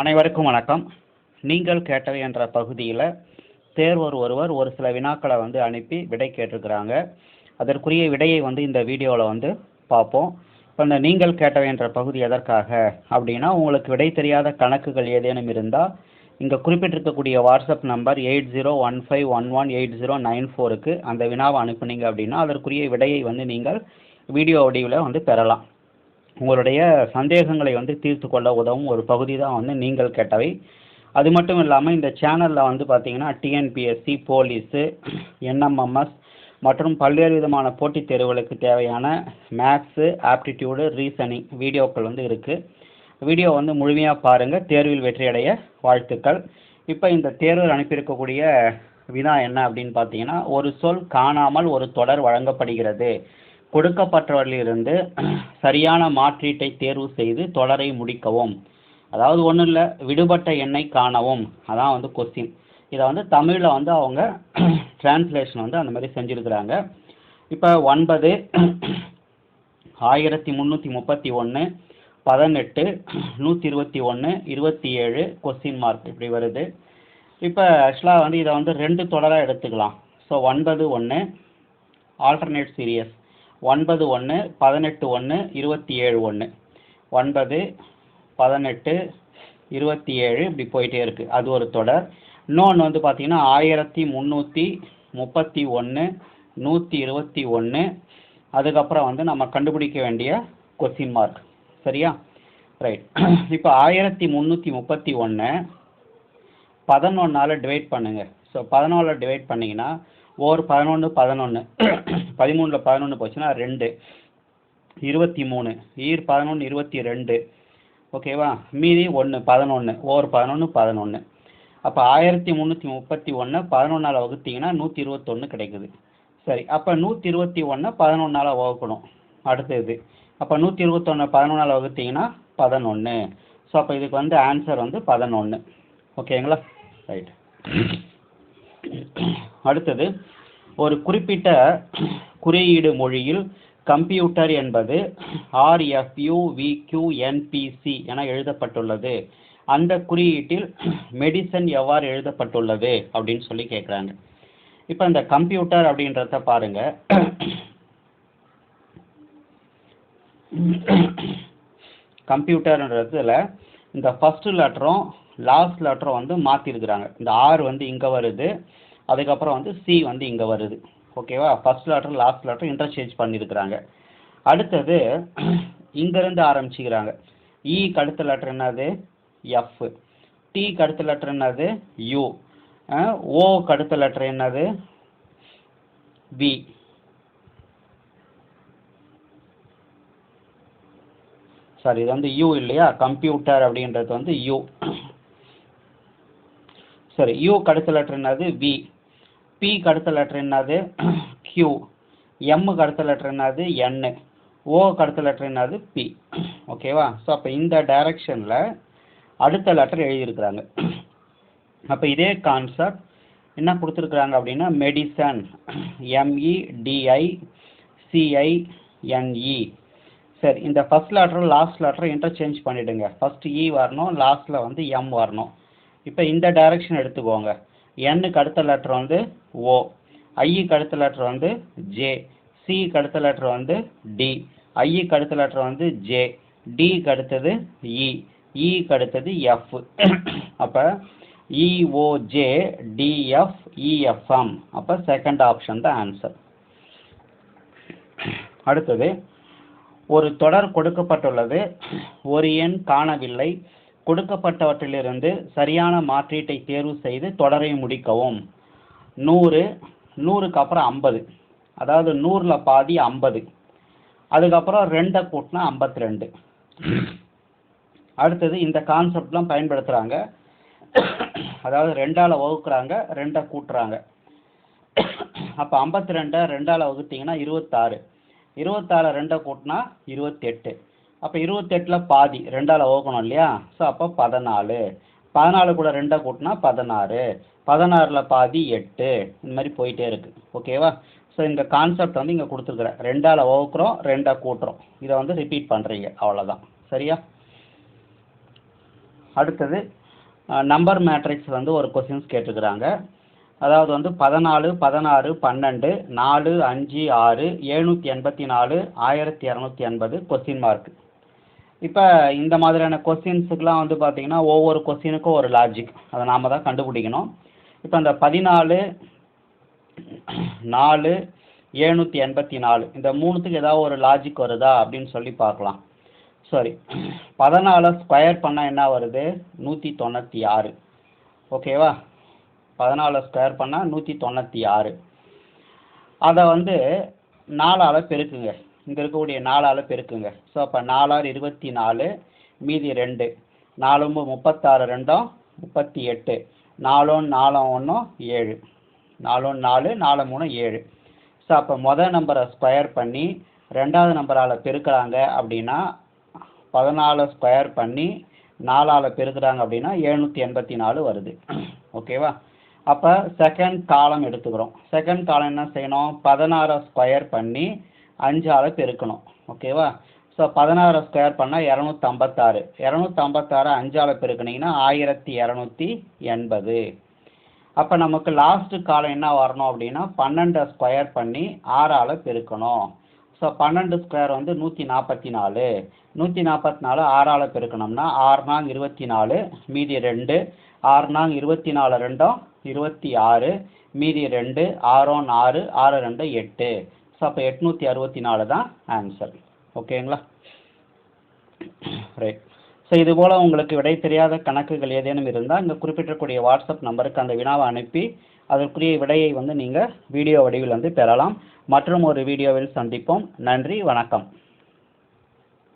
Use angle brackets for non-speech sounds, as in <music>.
அனைவருக்கும் வணக்கம். நீங்கள் கேட்டவை என்ற பகுதியில் தேர்வர் ஒருவர் ஒரு சில வினாக்களை வந்து அனுப்பி விடை கேட்டிருக்கிறாங்க. அதற்குரிய விடையை வந்து இந்த வீடியோவில் வந்து பார்ப்போம். இப்போ இந்த நீங்கள் கேட்டவை என்ற பகுதி எதற்காக அப்படின்னா உங்களுக்கு விடை தெரியாத கணக்குகள் ஏதேனும் இருந்தால் இங்கே குறிப்பிட்டிருக்கக்கூடிய WhatsApp number eight zero one five one one eight zero nine ஃபோருக்கு அந்த வினாவை அனுப்புனீங்க அப்படின்னா அதற்குரிய விடையை வந்து நீங்கள் வீடியோ வடிவில் வந்து பெறலாம். உங்களுடைய சந்தேகங்களை வந்து தீர்த்து கொள்ள உதவும் ஒரு பகுதி தான் வந்து நீங்கள் கேட்டவை. அது மட்டும் இல்லாமல் இந்த சேனலில் வந்து பார்த்தீங்கன்னா டிஎன்பிஎஸ்சி போலீஸு என்எம்எம்எஸ் மற்றும் பல்வேறு விதமான போட்டித் தேர்வுகளுக்கு தேவையான மேக்ஸு ஆப்டிடியூடு ரீசனிங் வீடியோக்கள் வந்து இருக்குது வீடியோ வந்து முழுமையாக பாருங்கள் தேர்வில் வெற்றியடைய வாழ்த்துக்கள். இப்போ இந்த தேர்வில் அனுப்பியிருக்கக்கூடிய வினா என்ன அப்படின்னு பார்த்தீங்கன்னா ஒரு சொல் காணாமல் ஒரு தொடர் வழங்கப்படுகிறது. கொடுக்கப்பட்டவற்றிலிருந்து சரியான மாற்றீட்டை தேர்வு செய்து தொடரை முடிக்கவும். அதாவது ஒன்றும் இல்லை விடுபட்ட எண்ணை காணவும். அதான் வந்து கொஸ்டின் இதை வந்து தமிழில் வந்து அவங்க <clears throat> டிரான்ஸ்லேஷன் வந்து அந்த மாதிரி செஞ்சுருக்கிறாங்க. இப்போ ஒன்பது ஆயிரத்தி முந்நூற்றி முப்பத்தி ஒன்று பதினெட்டு நூற்றி இருபத்தி ஒன்று இருபத்தி ஏழு கொஸ்டின் மார்க் இப்படி வருது. இப்போ ஆக்சுவலாக வந்து இதை வந்து ரெண்டு தொடராக எடுத்துக்கலாம். ஸோ ஒன்பது ஒன்று ஆல்டர்னேட் சீரியஸ் ஒன்பது ஒன்று பதினெட்டு ஒன்று இருபத்தி ஏழு ஒன்று. ஒன்பது பதினெட்டு இருபத்தி ஏழு இப்படி போயிட்டே இருக்குது அது ஒரு தொடர். இன்னொன்று வந்து பார்த்தீங்கன்னா ஆயிரத்தி முந்நூற்றி முப்பத்தி ஒன்று நூற்றி இருபத்தி ஒன்று. அதுக்கப்புறம் வந்து நம்ம கண்டுபிடிக்க வேண்டிய கொஸ்டின் மார்க் சரியா? ரைட் <clears throat> இப்போ ஆயிரத்தி முந்நூற்றி முப்பத்தி ஒன்று பதினொன்னால் டிவைட் பண்ணுங்கள் ஸோ பதினொன்றில் டிவைட் பண்ணிங்கன்னா ஓர் பதினொன்று பதினொன்று பதிமூணில் பதினொன்று போச்சுன்னா ரெண்டு. இருபத்தி மூணு ஈர் பதினொன்று இருபத்தி ரெண்டு ஓகேவா? மீதி ஒன்று பதினொன்று ஓர் பதினொன்று பதினொன்று அப்போ ஆயிரத்தி முந்நூற்றி முப்பத்தி ஒன்று பதினொன்றால் வகுத்தீங்கன்னா நூற்றி இருபத்தொன்று கிடைக்குது. சரி அப்போ நூற்றி இருபத்தி ஒன்று பதினொன்றால் வகுக்கணும். அடுத்தது. அப்போ நூற்றி இருபத்தொன்று பதினொன்றால் வகுத்தீங்கன்னா பதினொன்று ஸோ அப்போ இதுக்கு வந்து ஆன்சர் வந்து பதினொன்று ஓகேங்களா ரைட் அடுத்தது ஒரு குறிப்பிட்ட குறியீடு மொழியில் கம்ப்யூட்டர் என்பது ஆர்எஃப்யூ விக்யூஎன்பிசி என எழுதப்பட்டுள்ளது. அந்த குறியீட்டில் மெடிசன் எவ்வாறு எழுதப்பட்டுள்ளது அப்படின்னு சொல்லி கேட்குறாங்க இப்போ இந்த கம்ப்யூட்டர் அப்படின்றத பாருங்க. கம்ப்யூட்டர்ன்றதுல இந்த ஃபஸ்ட்டு லெட்டரும் லாஸ்ட் லெட்டரும் வந்து மாற்றிருக்கிறாங்க இந்த ஆர் வந்து இங்கே வருது. அதுக்கப்புறம் வந்து சி வந்து இங்கே வருது. ஓகேவா first letter last letter interchange பண்ணியிருக்கிறாங்க அடுத்தது இங்கேருந்து ஆரம்பிச்சுக்கிறாங்க. E இக்கு அடுத்த லெட்டர் என்னது? எஃப் டிக்கு அடுத்த லெட்டர் என்னது? யூ ஓ கடுத்த லெட்டர் என்னது? வி சாரி இது வந்து யூ இல்லையா? கம்ப்யூட்டர் அப்படின்றது வந்து யூ சரி யூக்கு அடுத்த லெட்டர் என்னது? வி பிக்கு அடுத்த லெட்டர் என்னது? கியூ எம்முக்கு அடுத்த லெட்டர் என்னது? என்னு ஓக்கு அடுத்த லெட்டர் என்னது? பி ஓகேவா ஸோ அப்போ இந்த டைரக்ஷனில் அடுத்த லெட்டர் எழுதியிருக்கிறாங்க. அப்போ இதே கான்செப்ட் என்ன கொடுத்துருக்குறாங்க அப்படின்னா medicine M E T I C I N E சரி இந்த first letter last letter interchange பண்ணிவிடுங்க ஃபஸ்ட்டு இ வரணும் லாஸ்ட்டில் வந்து எம் வரணும். இப்போ இந்த டைரக்ஷன் எடுத்துக்கோங்க. எண்ணுக்கு அடுத்த லெட்டர் வந்து ஓ ஐக்கு அடுத்த லெட்டர் வந்து ஜே சிக்கு அடுத்த லெட்டர் வந்து டி ஐக்கு அடுத்த லெட்டர் வந்து ஜே டிக்கு அடுத்தது e. e இ இக்கு அடுத்தது எஃப் அப்போ இஓஜே டிஎஃப் இஎஃப்எம் அப்போ செகண்ட் ஆப்ஷன் தான் ஆன்சர் அடுத்தது ஒரு தொடர் கொடுக்கப்பட்டுள்ளது. ஒரு எண் காணவில்லை. கொடுக்கப்பட்டவற்றிலிருந்து சரியான மாற்றீட்டை தேர்வு செய்து தொடரை முடிக்கவும். நூறு நூறுக்கு அப்புறம் ஐம்பது. அதாவது நூறில் பாதி ஐம்பது. அதுக்கப்புறம் ரெண்டை கூட்டினா ஐம்பத்தி ரெண்டு அடுத்தது இந்த கான்செப்ட்லாம் பயன்படுத்துகிறாங்க அதாவது ரெண்டால் வகுக்கிறாங்க ரெண்டை கூட்டுறாங்க. அப்போ ஐம்பத்தி ரெண்டை ரெண்டால் வகுத்தீங்கன்னா இருபத்தாறு. இருபத்தாறு ரெண்டை கூட்டினா இருபத்தெட்டு. அப்போ இருபத்தெட்டில் பாதி ரெண்டால் வகுக்கணும் இல்லையா? ஸோ அப்போ பதினாலு. பதினாலு கூட ரெண்டை கூட்டினா பதினாறு. பதினாறில் பாதி எட்டு. இந்த மாதிரி போயிட்டே இருக்குது ஓகேவா ஸோ இந்த கான்செப்ட் வந்து இங்கே கொடுத்துருக்குறேன் ரெண்டால் வகுக்கிறோம் ரெண்டாக கூட்டுறோம். இதை வந்து ரிப்பீட் பண்ணுறீங்க அவ்வளோதான் சரியா? அடுத்தது நம்பர் மேட்ரிக்ஸ் வந்து ஒரு கொஸ்டின்ஸ் கேட்டிருக்கிறாங்க. அதாவது வந்து பதினாலு பதினாறு பன்னெண்டு நாலு அஞ்சு ஆறு எழுநூற்றி எண்பத்தி நாலு ஆயிரத்தி இரநூத்தி எண்பது கொஸ்டின் மார்க் இப்போ இந்த மாதிரியான கொஸ்டின்ஸுக்கெலாம் வந்து பார்த்தீங்கன்னா ஒவ்வொரு கொஸ்டினுக்கும் ஒரு லாஜிக் அதை நாம் தான் கண்டுபிடிக்கணும். இப்போ இந்த பதினாலு நாலு ஏழ்நூற்றி எண்பத்தி நாலு இந்த மூணுத்துக்கு ஏதாவது ஒரு லாஜிக் வருதா அப்படின்னு சொல்லி பார்க்கலாம். சரி பதினாலை ஸ்கொயர் பண்ணால் என்ன வருது? நூற்றி தொண்ணூற்றி ஆறு. ஓகேவா பதினாலை ஸ்கொயர் பண்ணால் நூற்றி தொண்ணூற்றி ஆறு. அதை வந்து நாலால் பெருக்குங்க. இங்கே இருக்கக்கூடிய நாலால் பெருக்குங்க. ஸோ அப்போ நாலாறு இருபத்தி நாலு மீதி ரெண்டு. நாலும் முப்பத்தாறு ரெண்டும் முப்பத்தி எட்டு. நாலும் நாலும் ஒன்றும் ஏழு. நாலும் நாலு நாலு மூணு ஏழு. ஸோ அப்போ மொதல் நம்பரை ஸ்கொயர் பண்ணி ரெண்டாவது நம்பரால் பெருக்கிறாங்க அப்படின்னா பதினாலு ஸ்கொயர் பண்ணி நாலால் பெருக்கிறாங்க அப்படின்னா எழுநூற்றி எண்பத்தி நாலு வருது. ஓகேவா? அப்போ செகண்ட் காலம் எடுத்துக்கிறோம். செகண்ட் காலம் என்ன செய்யணும்? பதினாறை ஸ்கொயர் பண்ணி அஞ்சால் பெருக்கணும். ஓகேவா ஸோ பதினாறை ஸ்கொயர் பண்ணால் இரநூத்தம்பத்தாறு. இரநூத்தம்பத்தாறு அஞ்சால் பெருக்குனிங்கன்னா ஆயிரத்தி இரநூத்தி எண்பது. அப்போ நமக்கு லாஸ்ட்டு காலம் என்ன வரணும் அப்படின்னா பன்னெண்டை ஸ்கொயர் பண்ணி ஆறால் பெருக்கணும். ஸோ பன்னெண்டு ஸ்கொயர் வந்து நூற்றி நாற்பத்தி நாலு நூற்றி நாற்பத்தி நாலு ஆறால் பெருக்கணும்னா ஆறு நாங் இருபத்தி நாலு மீதி ரெண்டு ஆறு நாங் இருபத்தி நாலு ரெண்டும் இருபத்தி ஆறு மீதி ரெண்டு ஆறோன் ஆறு ஆறு ரெண்டு எட்டு. ஸோ அப்போ எட்நூற்றி அறுபத்தி நாலு தான் ஆன்சர் ஓகேங்களா ரைட் ஸோ இதுபோல் உங்களுக்கு விடை தெரியாத கணக்குகள் ஏதேனும் இருந்தால் இங்கே குறிப்பிட்டக்கூடிய வாட்ஸ்அப் நம்பருக்கு அந்த வினாவை அனுப்பி அதற்குரிய விடையை வந்து நீங்கள் வீடியோ வடிவில் வந்து பெறலாம். மற்றும் ஒரு வீடியோவில் சந்திப்போம். நன்றி வணக்கம்.